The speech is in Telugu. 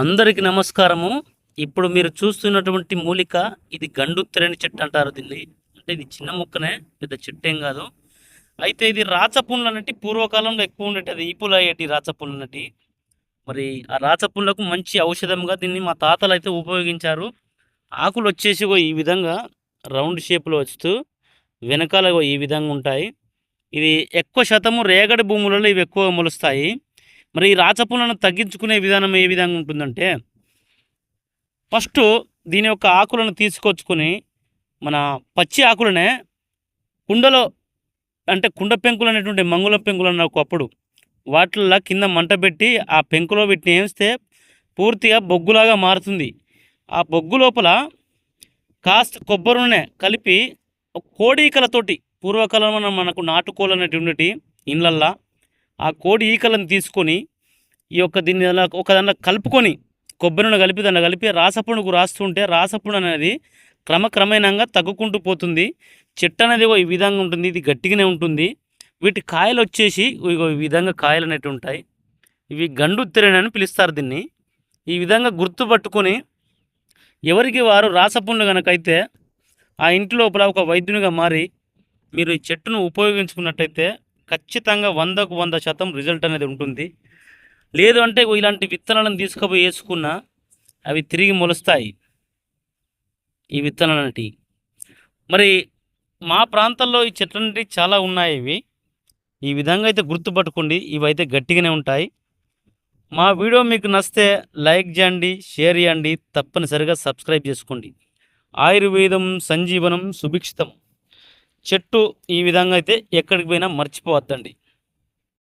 అందరికి నమస్కారము. ఇప్పుడు మీరు చూస్తున్నటువంటి మూలిక ఇది గండు తెరని చెట్టు అంటారు దీన్ని. అంటే ఇది చిన్న ముక్కనే పెద్ద చెట్టు ఏం కాదు. అయితే ఇది రాచపుండ్లు అన్నట్టు పూర్వకాలంలో ఎక్కువ ఉండేటది. ఈపులు అయ్యేటి రాచపుండ్లు అన్నట్టు. మరి ఆ రాచపుండ్లకు మంచి ఔషధంగా దీన్ని మా తాతలు అయితే ఉపయోగించారు. ఆకులు వచ్చేసి ఈ విధంగా రౌండ్ షేప్లో వస్తూ వెనకాల ఈ విధంగా ఉంటాయి. ఇది ఎక్కువ శాతము రేగడి భూములలో ఇవి ఎక్కువ మొలుస్తాయి. మరి ఈ రాచపులను తగ్గించుకునే విధానం ఏ విధంగా ఉంటుందంటే ఫస్ట్ దీని యొక్క ఆకులను తీసుకొచ్చుకొని మన పచ్చి ఆకులనే కుండలో అంటే కుండ పెంకులు అనేటువంటి మంగుళ పెంకులు అన్న ఒకప్పుడు వాటిల్లో కింద మంట పెట్టి ఆ పెంకులో పెట్టి వేస్తే పూర్తిగా బొగ్గులాగా మారుతుంది. ఆ బొగ్గు లోపల కాస్త కొబ్బరి నూనె కలిపి కోడీకలతోటి కోడి పూర్వకాలంలో మనకు నాటుకోలు అనేటువంటి ఉండేటి ఇళ్ళల్లో ఆ కోడి ఈకలను తీసుకొని ఈ యొక్క దీన్ని అలా ఒక కలుపుకొని కొబ్బరిని కలిపి దాన్ని కలిపి రాసపుణుకు రాస్తుంటే రాసపుణు అనేది క్రమక్రమేణంగా తగ్గుకుంటూ పోతుంది. చెట్టు అనేది ఈ విధంగా ఉంటుంది ఇది గట్టిగానే ఉంటుంది. వీటి కాయలు వచ్చేసి ఈ విధంగా కాయలు అనేవి ఉంటాయి. ఇవి గండు తెరని అని పిలుస్తారు దీన్ని. ఈ విధంగా గుర్తుపట్టుకొని ఎవరికి వారు రాసపుండ్లు కనుకైతే ఆ ఇంటి లోపల ఒక వైద్యునిగా మారి మీరు ఈ చెట్టును ఉపయోగించుకున్నట్టయితే ఖచ్చితంగా వందకు వంద శాతం రిజల్ట్ అనేది ఉంటుంది. లేదు అంటే ఇలాంటి విత్తనాలను తీసుకుపోయి వేసుకున్నా అవి తిరిగి మొలుస్తాయి. ఈ విత్తనాలటి మరి మా ప్రాంతాల్లో ఈ చెట్లన్నిటి చాలా ఉన్నాయి ఇవి. ఈ విధంగా అయితే గుర్తుపట్టుకోండి. ఇవి అయితే గట్టిగానే ఉంటాయి. మా వీడియో మీకు నచ్చితే లైక్ చేయండి షేర్ చేయండి. తప్పనిసరిగా సబ్స్క్రైబ్ చేసుకోండి. ఆయుర్వేదం సంజీవనం సుభిక్షితం. చెట్టు ఈ విధంగా అయితే ఎక్కడికి పోయినా మర్చిపోవద్దండి.